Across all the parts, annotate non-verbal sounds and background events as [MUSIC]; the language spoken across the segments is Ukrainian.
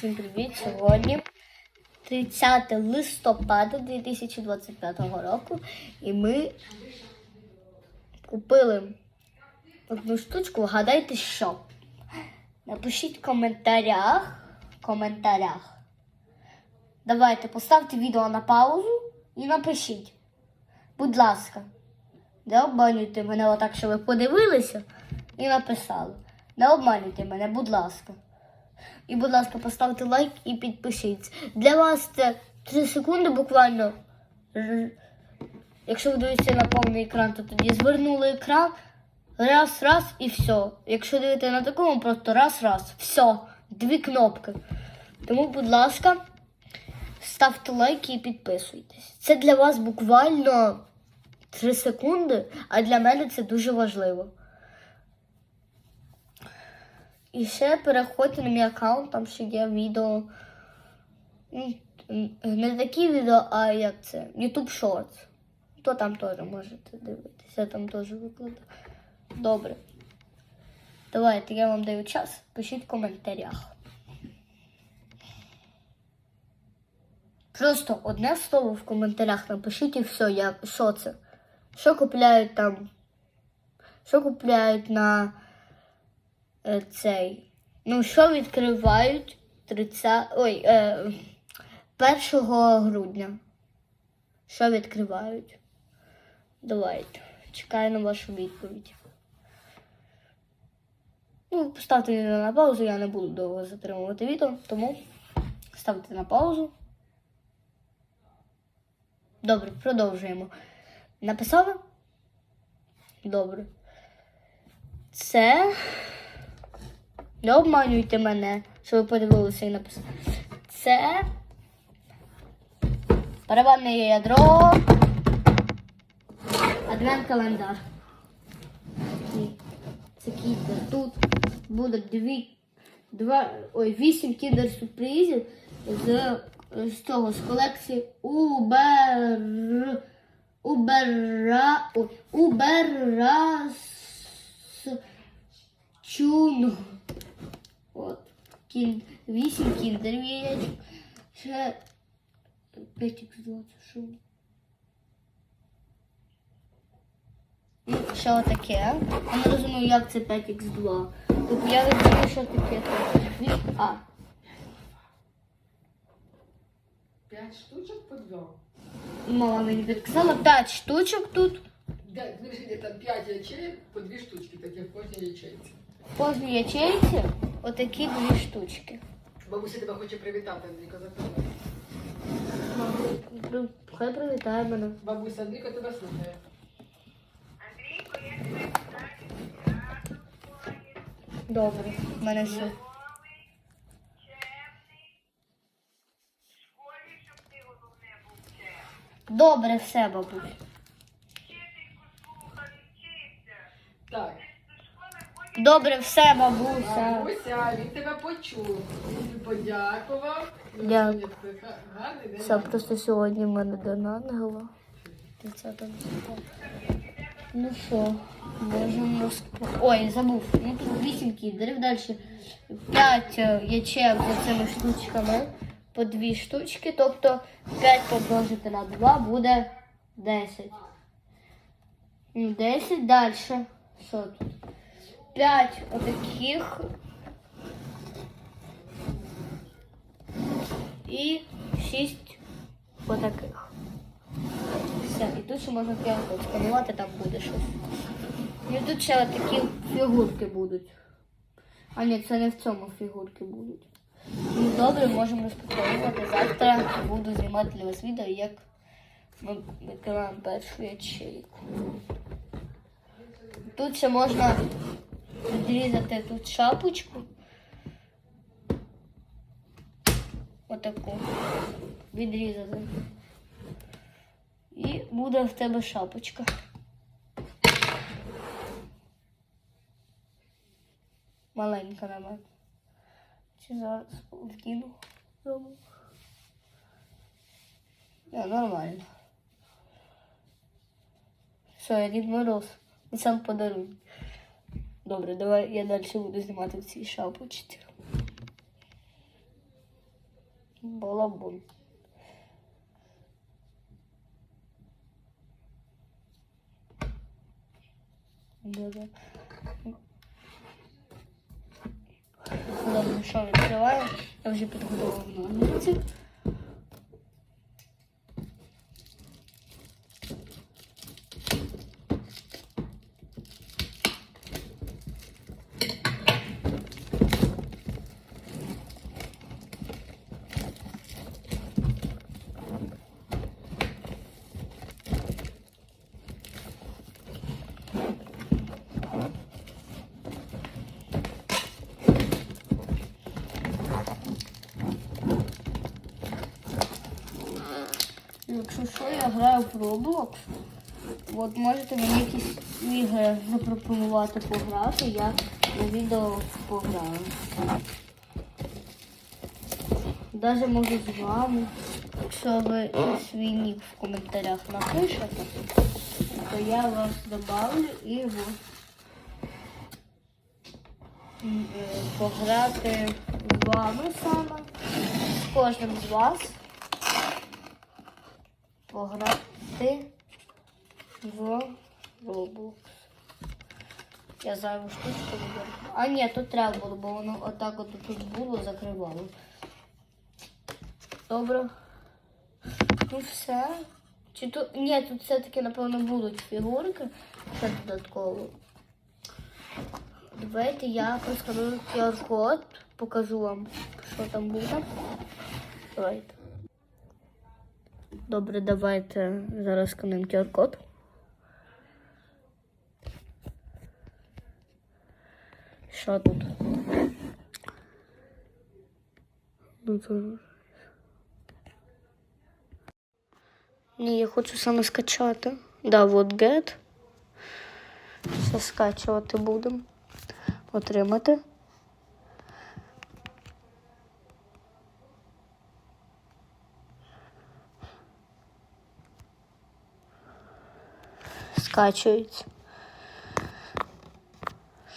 Всім привіт! Сьогодні 30 листопада 2025 року. І ми купили одну штучку. Вгадайте, що? Напишіть в коментарях. Коментарях. Давайте поставте відео на паузу і напишіть. Будь ласка. Не обманюйте мене отак, що ви подивилися і написали. Не обманюйте мене, будь ласка. І, будь ласка, поставте лайк і підпишіться. Для вас це 3 секунди буквально. Якщо ви дивитеся на повний екран, то тоді звернули екран. Раз, раз і все. Якщо дивитеся на такому, просто раз, раз. Все. Дві кнопки. Тому, будь ласка, ставте лайки і підписуйтесь. Це для вас буквально 3 секунди, а для мене це дуже важливо. І ще переходьте на мій аккаунт, там ще є відео. Ну, Не такі відео, а як це? YouTube Shorts. То там теж можете дивитися, я там теж викладаю. Добре. Давайте, я вам даю час. Пишіть в коментарях. Просто одне слово в коментарях напишіть і все, я, що це? Що купляють там? Що купляють на цей? Ну, що відкривають 30... Ой, е, 1 грудня? Що відкривають? Давайте. Чекаю на вашу відповідь. Ну, ставте відео на паузу, я не буду довго затримувати відео, тому ставте на паузу. Добре, продовжуємо. Написали? Добре. Це. Не обманюйте мене, що ви подивилися і написали. Це. Переванне ядро. Адвент календар. Це кіндер. Тут буде дві, два, ой, вісім кіндер сюрпризів з, з цього, з колекції Убер. Убера. Ой, Уберас. Чун. Кін, вісім кіндерів яєчок. Ще 5 х 20 що? Ну, Що таке? Я не розумію, як це 5х2. Тобто я розумію, що таке. Дві- А, П'ять штучок по два. мама мені підказала 5 штучок тут. Де, там п'ять ячеїв, по дві штучки такі в кожній ячейці. В кожній ячейці отакі дві штучки. Бабуся тебе хоче привітати, Андрійко, запитає. При- Хай привітає мене. Бабуся, Андрійко тебе слухає. Добре, в мене все. Добре, все, бабусь. Так. До Добре, все, бабуся. Бабуся, він тебе почув. Він подякував. Ну, Дякую. сьогодні Гарний день. Все, просто сьогодні в мене день ангела. 30. Ну що, можемо розпо... Ой, забув. Ну тут 8 кіндерів, далі 5 ячеїв за цими штучками по 2 штучки, тобто 5 помножити на 2 буде 10. Ну, 10 далі. Що тут? 5 отаких. І 6 отаких. Все, і тут ще можна прямо сканувати, там буде щось. І тут ще такі фігурки будуть. А ні, це не в цьому фігурки будуть. Ну добре, можемо розпаковувати. Завтра буду знімати для вас відео, як ми відкриваємо першу ячейку. Тут ще можна відрізати тут шапочку. Отаку. Відрізати. І буде в тебе шапочка. Маленька на мене. Чи зараз вкину? Не, нормально. Все, я Дід Мороз. І сам подарунок. Добре, давай я далі буду знімати в цій шапочці. Балабун. Да-да. Добре, що відкриваю? Я вже підготував ножниці. Граю в Roblox. От можете мені якісь ігри запропонувати пограти, я на відео пограю. Даже можу з вами. Якщо ви свій нік в коментарях напишете, то я вас добавлю і от, е, пограти з вами саме, з кожним з вас пограти в Roblox. Я зайву штучку виберу. А ні, тут треба було, бо воно отак от тут було, закривало. Добре. Ну все. Чи тут. Ні, тут все-таки, напевно, будуть фігурки. Ще додатково. Давайте я просканую QR-код, покажу вам, що там буде. Давайте. Добре, давайте зараз скануємо QR-код. Що тут? Ну. Ні, я хочу саме скачати. Да, вот get. Все скачувати будемо. Отримати. Скачується.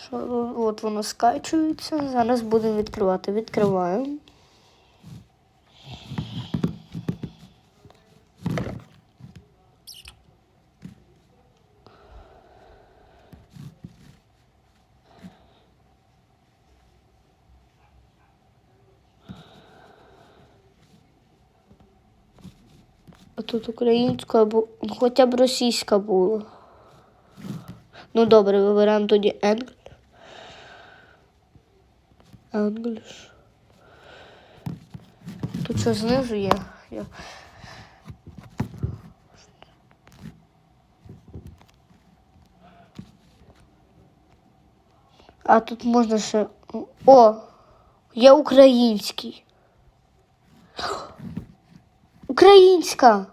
Що, от воно скачується. Зараз будемо відкривати. Відкриваємо. Тут українська або хоча б російська була. Ну добре, вибираємо тоді English. English. Тут що знизу є? Я... А тут можна ще. О! Є український. [GASPS] Українська.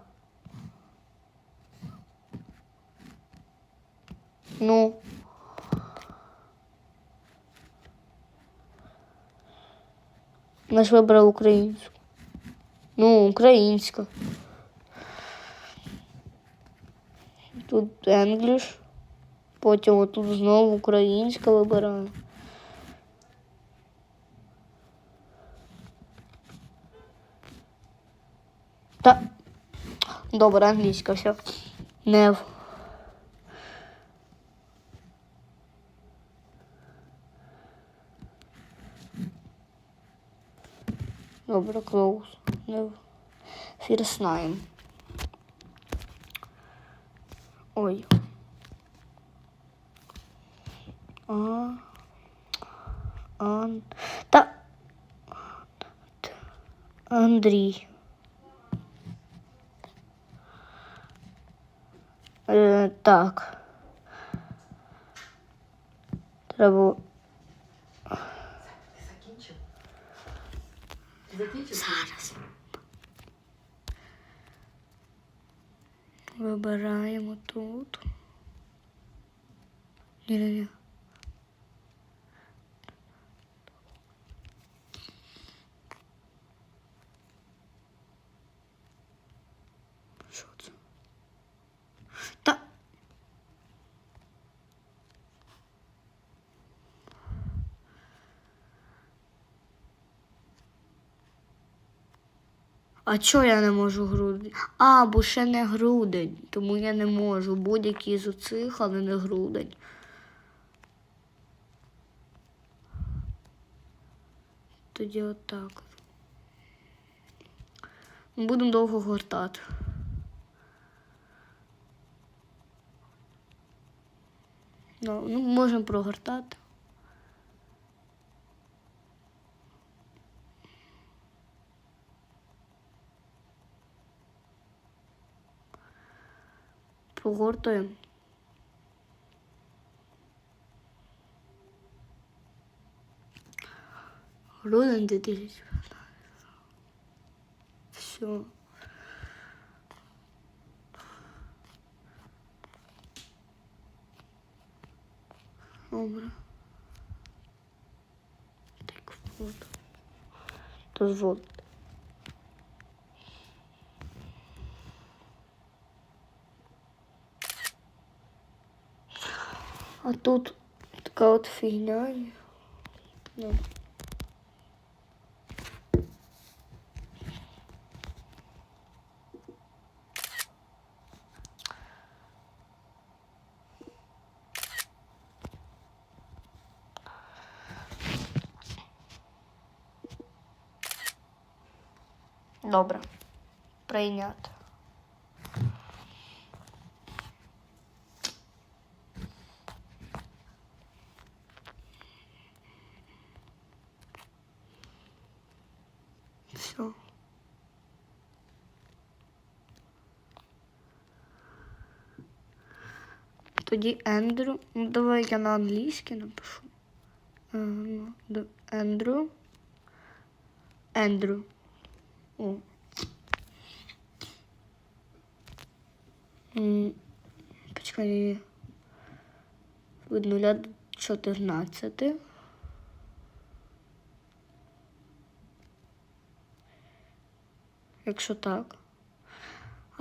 Ну. Наш вибрав українську. Ну, українська. Тут English. Потім отут знову українська вибираю. Та. Добре, англійська, все. Не. Добре, в- First name. Ой. А. Ан. Та. Андрій. Е, так. Треба. Зараз. Вибираємо тут. Ні-ні-ні. Що це? Та. А чого я не можу грудень? А, бо ще не грудень, тому я не можу. Будь-який з оцих, але не грудень. Тоді отак. Будемо довго гортати. Ну, ну, можемо прогортати. Прогортуємо. Грудень 2015. Все. Добре. Так, вот. Дозвольте. А тут така от фігня. Ну. Добре. Прийняти. Все. Тоді Ендрю. Ну, давай я на англійській напишу. Ага, ну, Ендрю. Ендрю. О. Почекай. Від 0 до 14. Якщо так.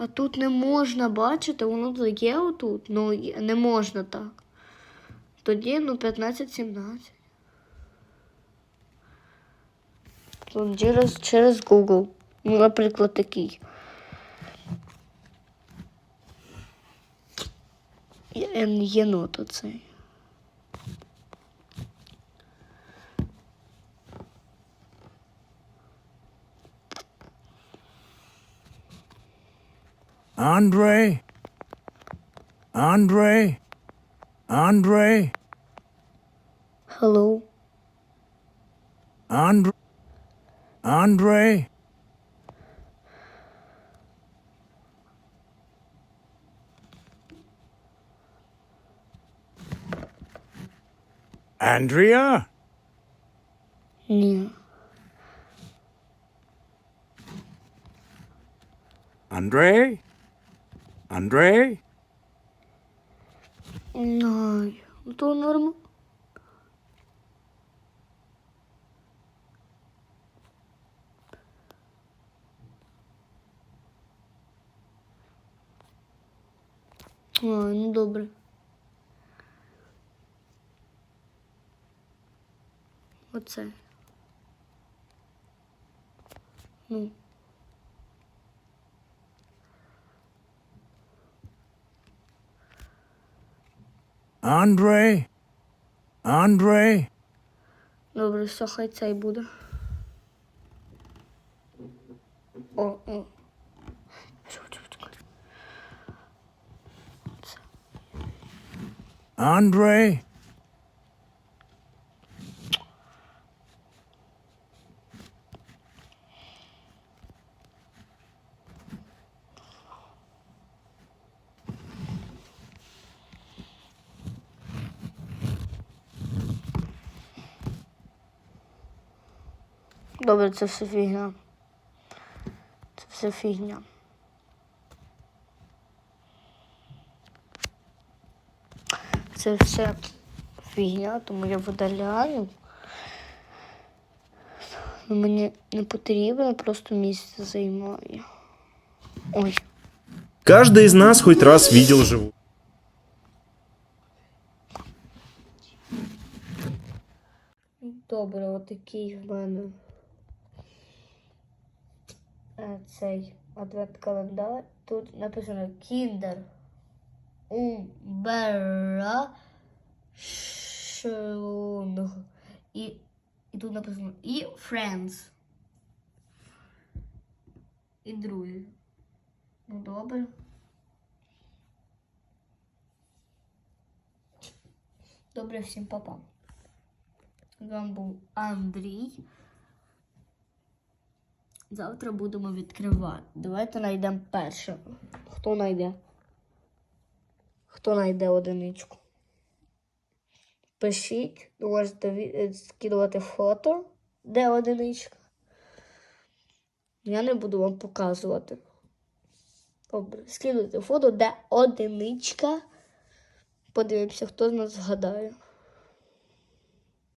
А тут не можна бачити, воно тут є отут, ну не можна так. Тоді ну 15-17. Тут через, через Google. Ну, наприклад, такий. Єнот оцей. Andre? Andre? Andre? Hello. Andre? Andre? Andrea? Ні. Andre? Andre? Знаю. Ну, То норм. А, ну добре. Оце. Ну. Andre? Andre? Добре, все, хай цей буде. О, о. Чу, Добре, це все фігня. Це все фігня. Це все фігня, тому я видаляю. Ну, Мені не потрібно, просто місце займає. Ой. Каждый из нас хоть раз видел живую. Добре, отакий в мене цей адвент календар. Тут написано Kinder Überraschung. І, і тут написано і Friends. І друзі. Ну добре. Добре, всім папа. З вами був Андрій. Завтра будемо відкривати. Давайте знайдемо перше. Хто знайде? Хто знайде одиничку? Пишіть, можете е, скидувати фото, де одиничка. Я не буду вам показувати. Добре, скидуйте фото, де одиничка. Подивимося, хто з нас згадає.